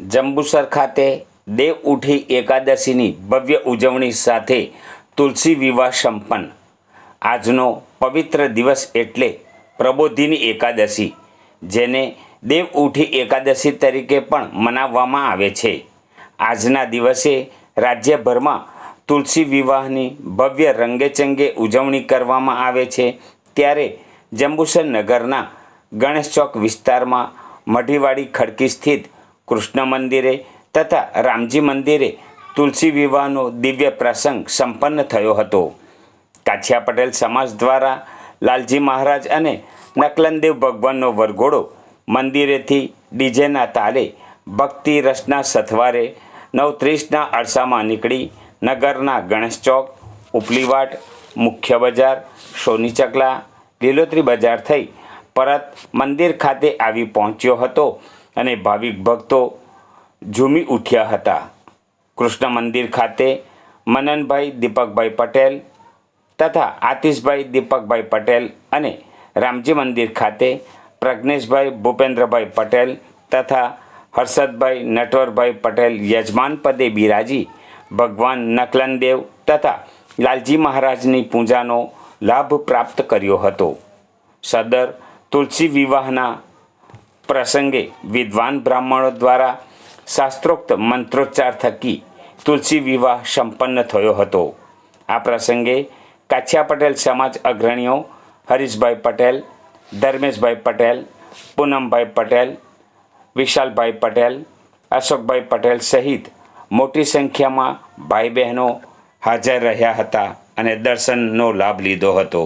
જંબુસર ખાતે દેવ ઉઠી એકાદશીની ભવ્ય ઉજવણી સાથે તુલસી વિવાહ સંપન્ન. આજનો પવિત્ર દિવસ એટલે પ્રબોધિની એકાદશી, જેને દેવ ઉઠી એકાદશી તરીકે પણ મનાવવામાં આવે છે. આજના દિવસે રાજ્યભરમાં તુલસી વિવાહની ભવ્ય રંગેચંગે ઉજવણી કરવામાં આવે છે, ત્યારે જંબુસર નગરના ગણેશ ચોક વિસ્તારમાં મઢીવાડી ખડકી સ્થિત કૃષ્ણ મંદિરે તથા રામજી મંદિરે તુલસી વિવાહનો દિવ્ય પ્રસંગ સંપન્ન થયો હતો. કાછિયા પટેલ સમાજ દ્વારા લાલજી મહારાજ અને નકલનદેવ ભગવાનનો વરઘોડો મંદિરેથી ડીજેના તાલે ભક્તિ રસના સથવારે નવ ત્રીસના અરસામાં નીકળી નગરના ગણેશ ચોક ઉપલીવાટ મુખ્ય બજાર, સોની ચકલા, લીલોતરી બજાર થઈ પરત મંદિર ખાતે આવી પહોંચ્યો હતો. અને ભાવિક ભક્તો ઝૂમી ઉઠ્યા હતા. કૃષ્ણ મંદિર ખાતે મનનભાઈ, દીપકભાઈ પટેલ તથા આતિશભાઈ, દીપકભાઈ પટેલ અને રામજી મંદિર ખાતે પ્રજ્ઞેશભાઈ, ભૂપેન્દ્રભાઈ પટેલ તથા હર્ષદભાઈ, નટવરભાઈ પટેલ યજમાન પદે બિરાજી ભગવાન નકલનદેવ તથા લાલજી મહારાજની પૂજાનો લાભ પ્રાપ્ત કર્યો હતો. સદર તુલસી વિવાહના પ્રસંગે વિદ્વાન બ્રાહ્મણો દ્વારા શાસ્ત્રોક્ત મંત્રોચ્ચાર થકી તુલસી વિવાહ સંપન્ન થયો હતો. આ પ્રસંગે કાછિયા પટેલ સમાજ અગ્રણીઓ હરીશભાઈ પટેલ, ધર્મેશભાઈ પટેલ, પૂનમભાઈ પટેલ, વિશાલભાઈ પટેલ, અશોકભાઈ પટેલ સહિત મોટી સંખ્યામાં ભાઈ બહેનો હાજર રહ્યા હતા અને દર્શનનો લાભ લીધો હતો.